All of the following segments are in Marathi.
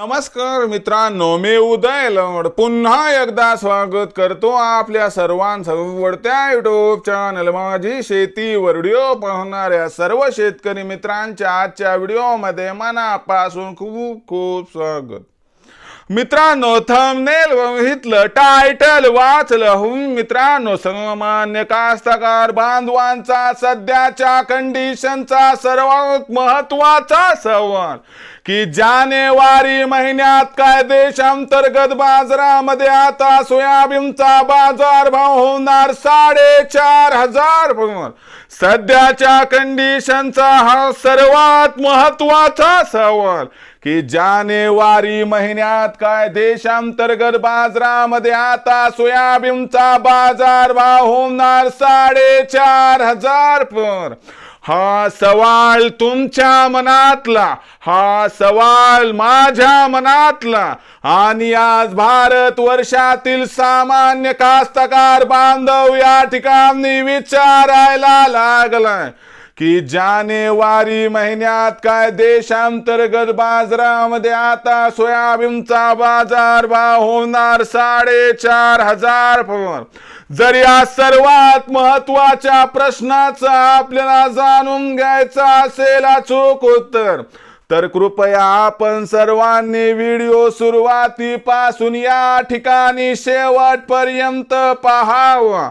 नमस्कार मित्रांनो मी उदय लवड पुन्हा एकदा स्वागत करतो आपल्या सर्वांसवडत्या युट्यूब चॅनल माझी शेती व्हिडिओ हो, पाहणाऱ्या सर्व शेतकरी मित्रांच्या आजच्या व्हिडिओमध्ये मनापासून खूप खूप स्वागत. मित्रांनो थंबनेल बघितलं टायटल वाचलं. हो मित्रांनो सामान्य कास्तकार बांधवांचा सध्याच्या कंडिशनचा सर्वात महत्त्वाचा सवाल की जानेवारी महिन्यात काय देशांतर्गत बाजारामध्ये आता सोयाबीनचा बाजार भाव होणार साडेचार हजार पण सध्याच्या कंडिशनचा हा सर्वात महत्त्वाचा सवाल की जानेवारी महिन्यात काय देशांतर्गत बाजारामध्ये आता सोयाबीनचा बाजार भाव होणार साडेचार हजार पर. हा सवाल तुमच्या मनातला हा सवाल माझ्या मनातला. आणि आज भारत वर्षातील सामान्य कास्तकार बांधव या ठिकाणी विचारायला लागलाय. की जानेवारी महिन्यात काय देशांतर्गत बाजारामध्ये आता सोयाबीनचा बाजार भाव होणार साडेचार हजार पण जर या सर्वात महत्त्वाच्या प्रश्नाचा आपल्याला जाणून घ्यायचा असेल अचूक उत्तर तर कृपया आपण सर्वांनी व्हिडिओ सुरुवातीपासून या ठिकाणी शेवटपर्यंत पहावा.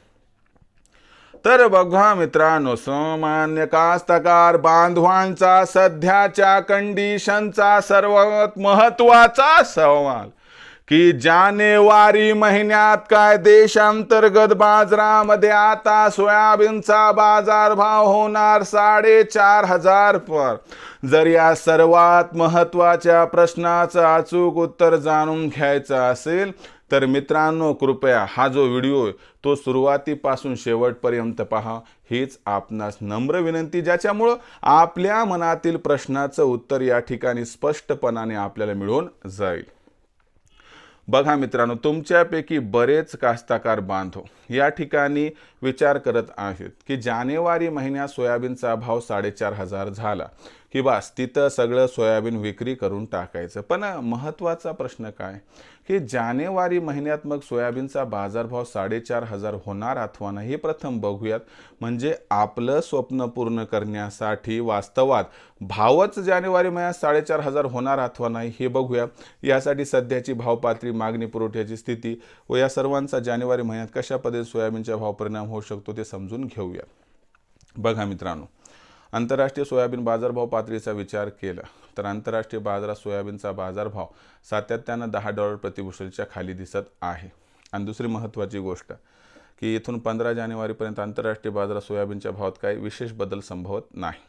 तर बघा मित्रांनो सामान्य कास्तकार बांधवांचा सध्याच्या कंडिशनचा सर्वात महत्त्वाचा सवाल. की जानेवारी महिन्यात काय देशांतर्गत बाजारामध्ये आता सोयाबीनचा बाजार भाव होणार साडेचार हजार पर. जर या सर्वात महत्त्वाच्या प्रश्नाचं अचूक उत्तर जाणून घ्यायचं असेल तर मित्रांनो कृपया हा जो व्हिडिओ आहे तो सुरुवातीपासून शेवटपर्यंत पहा. हीच आपणास नम्र विनंती ज्याच्यामुळं आपल्या मनातील प्रश्नाचं उत्तर या ठिकाणी स्पष्टपणाने आपल्याला मिळून जाईल. बघा मित्रांनो तुमच्यापैकी बरेच कास्ताकार बांधव या ठिकाणी विचार करत आहेत की जानेवारी महिन्यात सोयाबीनचा भाव साडेचार हजार झाला. की बस तिथं सगळं सोयाबीन विक्री करून टाकायचं. पण महत्त्वाचा प्रश्न काय? की जानेवारी महिन्यात मग सोयाबीनचा बाजारभाव साडेचार हजार होणार अथवा नाही हे प्रथम बघूयात. म्हणजे आपलं स्वप्न पूर्ण करण्यासाठी वास्तवात भावच जानेवारी महिन्यात साडेचार हजार होणार अथवा नाही हे बघूया. यासाठी सध्याची भावपातळी मागणी पुरवठ्याची स्थिती व या सर्वांचा जानेवारी महिन्यात कशा पद्धतीने सोयाबीनचा भाव परिणाम होऊ शकतो ते समजून घेऊया. बघा मित्रांनो आंतरराष्ट्रीय सोयाबीन बाजारभाव पातळीचा विचार केला तर आंतरराष्ट्रीय बाजारात सोयाबीनचा बाजारभाव सातत्यानं दहा डॉलर प्रतिबुशलच्या खाली दिसत आहे. आणि दुसरी महत्त्वाची गोष्ट की इथून पंधरा जानेवारीपर्यंत आंतरराष्ट्रीय बाजारात सोयाबीनच्या भावात काही विशेष बदल संभवत नाही.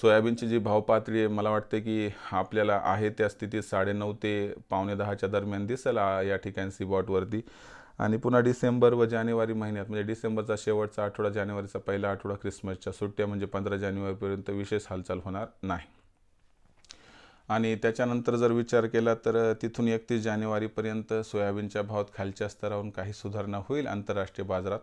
सोयाबीनची जी भाव पातळी आहे मला वाटते की आपल्याला आहे त्या स्थितीत साडेनऊ ते पावणे दहाच्या दरम्यान दिसेल या ठिकाणी सीबॉटवरती आणि पुन्हा डिसेंबर व जानेवारी महिन्यात म्हणजे डिसेंबरचा शेवटचा आठवडा जानेवारीचा पहिला आठवडा ख्रिसमसच्या सुट्ट्या म्हणजे पंधरा जानेवारीपर्यंत विशेष हालचाल होणार नाही. आणि त्याच्यानंतर जर विचार केला तर तिथून एकतीस जानेवारीपर्यंत सोयाबीनच्या भावात खालच्या स्तरावरून काही सुधारणा होईल आंतरराष्ट्रीय बाजारात.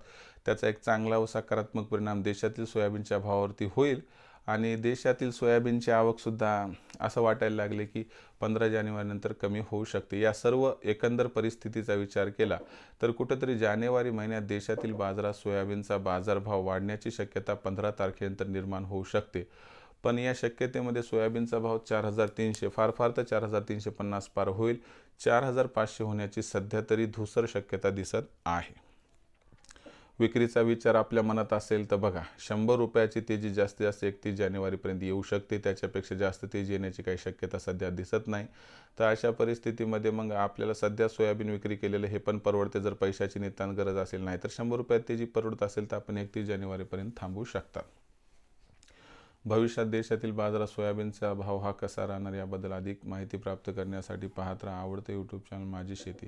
त्याचा एक चांगला व सकारात्मक परिणाम देशातील सोयाबीनच्या भावावरती होईल. आणि देशातील सोयाबीनची आवकसुद्धा असं वाटायला लागले की पंधरा जानेवारीनंतर कमी होऊ शकते. या सर्व एकंदर परिस्थितीचा विचार केला तर कुठंतरी जानेवारी महिन्यात देशातील बाजारात सोयाबीनचा बाजारभाव वाढण्याची शक्यता पंधरा तारखेनंतर निर्माण होऊ शकते. पण या शक्यतेमध्ये सोयाबीनचा भाव चार हजार तीनशे फार फार तर चार हजार तीनशे पन्नास पार होईल. चार हजार पाचशे होण्याची सध्या तरी धुसर शक्यता दिसत आहे. विक्रीचा विचार आपल्या मनात असेल तर बघा शंभर रुपयाची तेजी जास्तीत जास्त एकतीस जानेवारीपर्यंत येऊ शकते. त्याच्यापेक्षा जास्त तेजी येण्याची काही शक्यता सध्या दिसत नाही. तर अशा परिस्थितीमध्ये मग आपल्याला सध्या सोयाबीन विक्री केलेलं हे पण परवडते. जर पैशाची नितान गरज असेल नाही तर शंभर रुपयात तेजी परवडत असेल तर आपण एकतीस जानेवारीपर्यंत थांबवू शकता. भविष्यात देशातील बाजारात सोयाबीनचा भाव हा कसा राहणार याबद्दल अधिक माहिती प्राप्त करण्यासाठी पाहत राहा. आवडते यूट्यूब चॅनल माझी शेती.